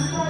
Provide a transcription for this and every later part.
Uh -huh.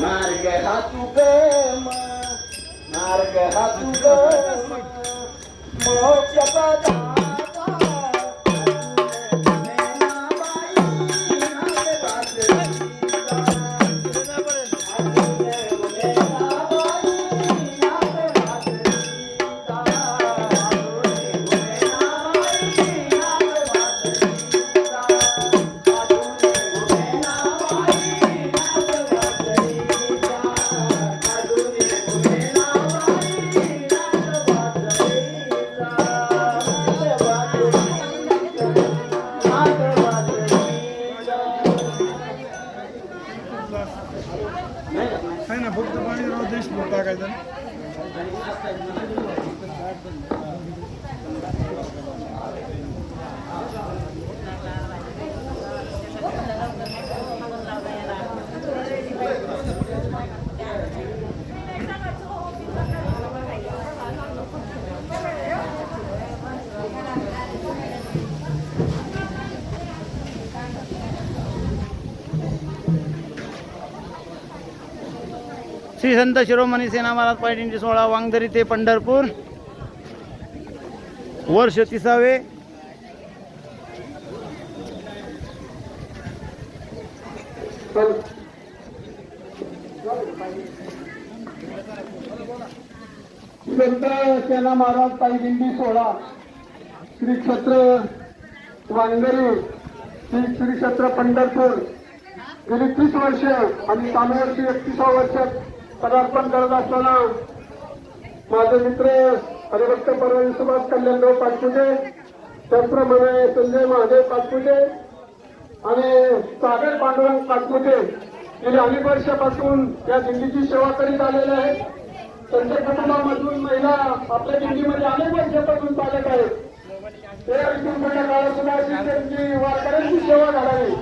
मार्ग हा तू गम मार्ग हा तू गम मोक्ष आहे ना फक्त पाणीराव देशमुख टाकायचं श्री संत शिरोमणी सेना महाराज पायटिंची सोहळा वांगदरी ते पंढरपूर. वर्ष तिसावे. संत सेना महाराज पायी सोळा सोहळा श्री क्षेत्र वांगरी श्री श्री क्षेत्र पंढरपूर. गेली तीस वर्ष आणि चालू वर्षी एकतीसा वर्षात पदार्पण करत असताना माझे मित्र हरिभक्त परवानी सुभाष कल्याणराव पाचपुते त्याचप्रमाणे संजय महादेव पाचपुते आणि सागर पांडुरंग पाचपुते गेल्या अनेक वर्षापासून या दिंडीची सेवा करीत आलेले आहेत. त्यांच्या कुटुंबामधून महिला आपल्या दिंडीमध्ये अनेक वर्षापासून चालत आहेत. ते काळात सुद्धा त्यांची वारकऱ्यांची सेवा घडावी.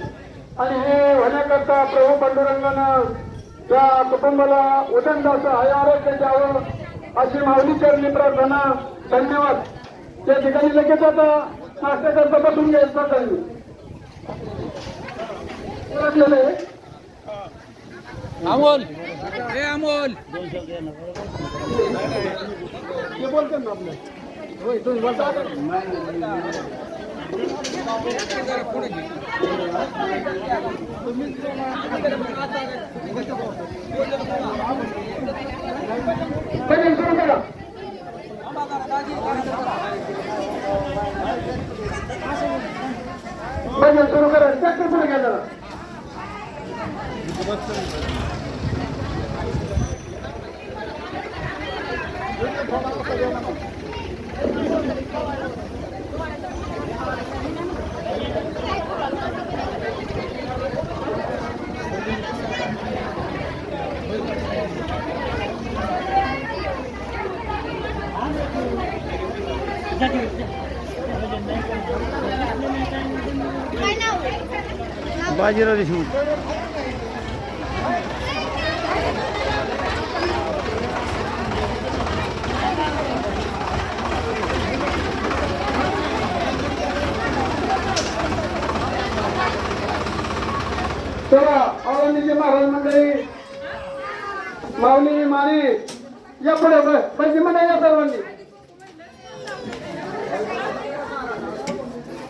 आणि हे होण्याकरता प्रभू पांडुरंगानं त्या कुटुंबाला उदंड असं हाय आरोग्य द्यावं अशी माऊली चरणी प्रार्थना धन्यवाद. त्या ठिकाणी लगेच आता नाश्त्याकरता बसून घ्यायचं त्यांनी अमोल. हे अमोल. ते बोलतात ना आपलं. होय तुम्ही बोलता? भजन सुरू करा भजन सुरू करा ट्रॅक्टर पुढे घ्या जरा बाजीराव देशमुख. तेव्हा औरंगजेब महाराज मंडळी माऊली माने या पुढे बस. पण ती म्हणा या सर्वांनी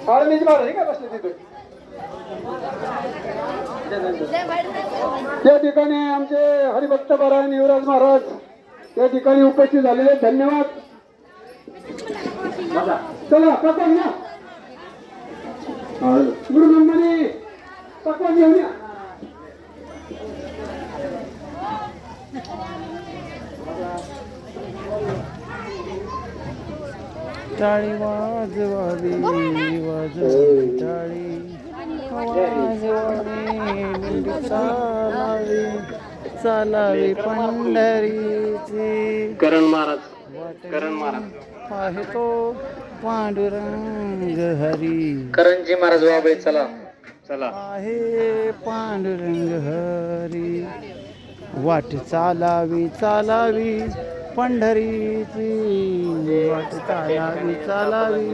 औरंगजेब महाराज काय बसले तिथे त्या ठिकाणी आमचे हरिभक्त परायण युवराज महाराज या ठिकाणी उपस्थित झालेले. धन्यवाद चला पकड या गुरु ब्रह्मणी पकड घेऊन या टाळी वाजवावी वाजवावी टाळी वाजवावी चालावी चालावी पंढरीची. करण महाराज करण महाराज. आहे तो पांडुरंग हरी. करणजी महाराज वाबळे चला. चला. आहे पांडुरंग हरी. वाट चालावी चालावी. पंढरीची वाट चालावी चालावी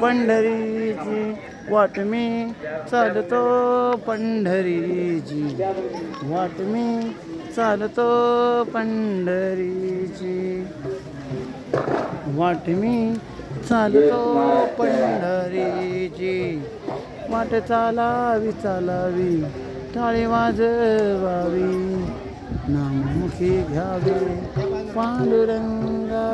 पंढरीची वाट मी चालतो पंढरीची वाट मी चालतो पंढरीची वाट मी चालतो पंढरीची वाट चालावी चालावी. टाळी वाजवावी. नाममुखी घ्यावे पांडुरंगा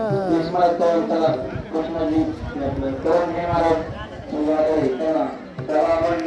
महाराज